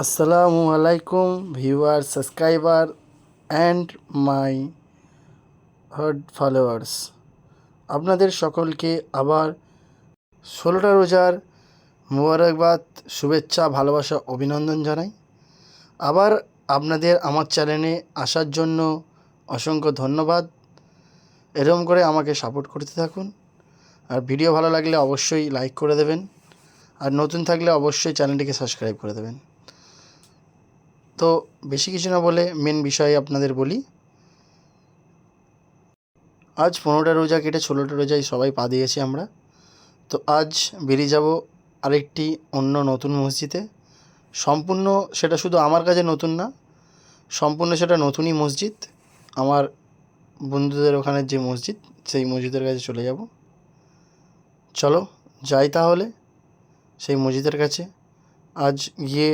আসসালামু আলাইকুম viewer, subscriber and my hard followers. আপনাদের সকলকে আবার ষোলোটা রোজার মোবারকবাদ, শুভেচ্ছা, ভালোবাসা, অভিনন্দন জানাই। আবার আপনাদের আমার চ্যানেলে আসার জন্য অসংখ্য ধন্যবাদ। এরকম করে আমাকে সাপোর্ট করতে থাকুন। আর ভিডিও ভালো লাগলে অবশ্যই লাইক করে দেবেন। আর নতুন থাকলে অবশ্যই চ্যানেলটিকে সাবস্ক্রাইব করে দেবেন। তো বেশি কিছু না বলে মেন বিষয়ে আপনাদের বলি। আজ পনেরোটা রোজা কেটে ষোলোটা রোজায় সবাই পা দিয়েছি আমরা। তো আজ বেরিয়ে যাব আরেকটি অন্য নতুন মসজিদে। সম্পূর্ণ সেটা শুধু আমার কাছে নতুন না, সম্পূর্ণ সেটা নতুনই মসজিদ। আমার বন্ধুদের ওখানে যে মসজিদ, সেই মসজিদের কাছে চলে যাব। চলো যাই তাহলে সেই মসজিদের কাছে। আজ গিয়ে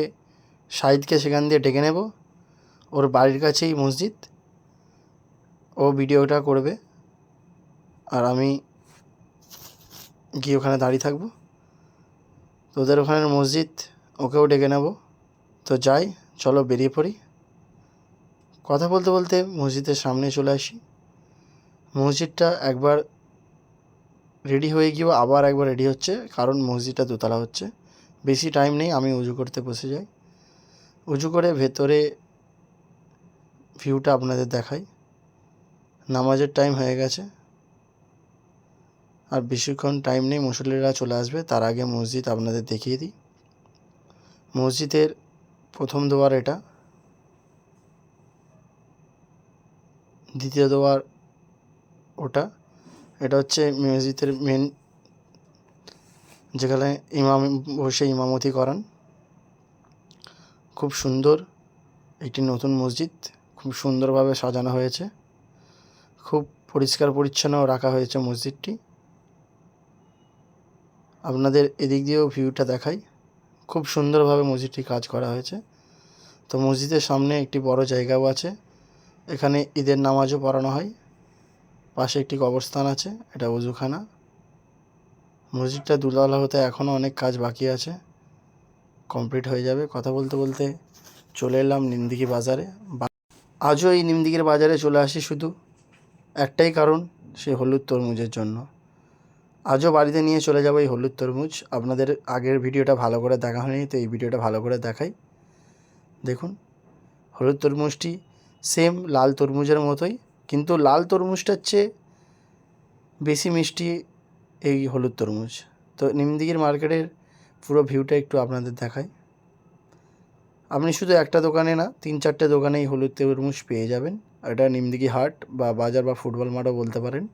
শাহিদকে সেখান দিয়ে ডেকে নেব। ওর বাড়ির কাছেই মসজিদ। ও ভিডিওটা করবে। আর আমি গিয়ে ওখানে দাঁড়িয়ে থাকব। তোদের ওখানের মসজিদ, ওকেও ডেকে নেব। তো যাই, চলো বেরিয়ে পড়ি। কথা বলতে বলতে মসজিদের সামনে চলে আসি। মসজিদটা একবার রেডি হয়ে গিয়েও আবার একবার রেডি হচ্ছে, কারণ মসজিদটা দোতলা হচ্ছে। বেশি টাইম নেই, আমি উজু করতে বসে যাই। উজু করে ভেতরে ভিউটা আপনাদের দেখাই। নামাজের টাইম হয়ে গেছে। আর বেশিক্ষণ টাইম নেই, মুসল্লিরা চলে আসবে, তার আগে মসজিদ আপনাদের দেখিয়ে দিই। মসজিদের প্রথম দুয়ার এটা। দ্বিতীয় দুয়ার ওটা। এটা হচ্ছে মসজিদের মেন যেখানে ইমাম বসে ইমামতি করান। খুব সুন্দর একটি নতুন মসজিদ। খুব সুন্দরভাবে সাজানো হয়েছে। খুব পরিষ্কার পরিচ্ছন্ন রাখা হয়েছে মসজিদটি। আপনাদের এদিক দিয়েও ভিউটা দেখাই। খুব সুন্দরভাবে মসজিদটি কাজ করা হয়েছে। তো মসজিদের সামনে একটি বড় জায়গাও আছে। এখানে ঈদের নামাজও পড়ানো হয়। পাশে একটি কবরস্থান আছে, এটা উজুখানা মসজিদটা দুতলা হতে এখনও অনেক কাজ বাকি আছে। কমপ্লিট হয়ে যাবে। কথা বলতে বলতে চলে এলাম নিমদিঘি বাজারে। আজও এই নিমদিঘির বাজারে চলে আসি শুধু। একটাই কারণ সেই হলুদ তরমুজের জন্য। আজও বাড়িতে নিয়ে চলে যাব এই হলুদ তরমুজ। আপনাদের আগের ভিডিওটা ভালো করে দেখা হয়নি, তো এই ভিডিওটা ভালো করে দেখাই। দেখুন, হলুদ তরমুজটি সেম লাল তরমুজের মতোই, কিন্তু লাল তরমুজটার চেয়ে বেশি মিষ্টি এই হলুদ তরমুজ। তো নিমদিঘির মার্কেটের পুরো ভিউটা একটু আপনাদের দেখাই। আপনি শুধু একটা দোকানে না, তিন চারটে দোকানেই হলুদ তরমুজ পেয়ে যাবেন। এটা নিমদিঘি হাট বা বাজার বা ফুটবল মাঠও বলতে পারেন।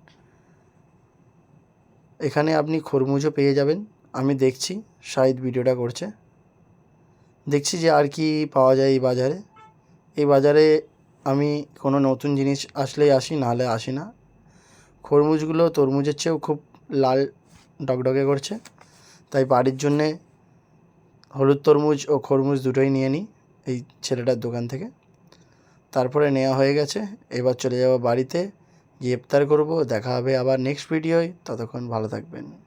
এখানে আপনি খরমুজও পেয়ে যাবেন। আমি দেখছি, শাহিদ ভিডিওটা করছে। দেখছি যে আর কি পাওয়া যায় এই বাজারে। এই বাজারে আমি কোনো নতুন জিনিস আসলেই আসি, নাহলে আসি না। খরমুজগুলো তরমুজের চেয়েও খুব লাল ডগডগে করছে। তাই বাড়ির জন্যে হলুদ তরমুজ ও খরমুজ দুটোই নিয়ে নিই এই ছেলেটার দোকান থেকে। তারপরে নেওয়া হয়ে গেছে। এবার চলে যাব বাড়িতে। গিয়ে ইফতার করব। দেখা হবে আবার নেক্সট ভিডিওয় ততক্ষণ ভালো থাকবেন।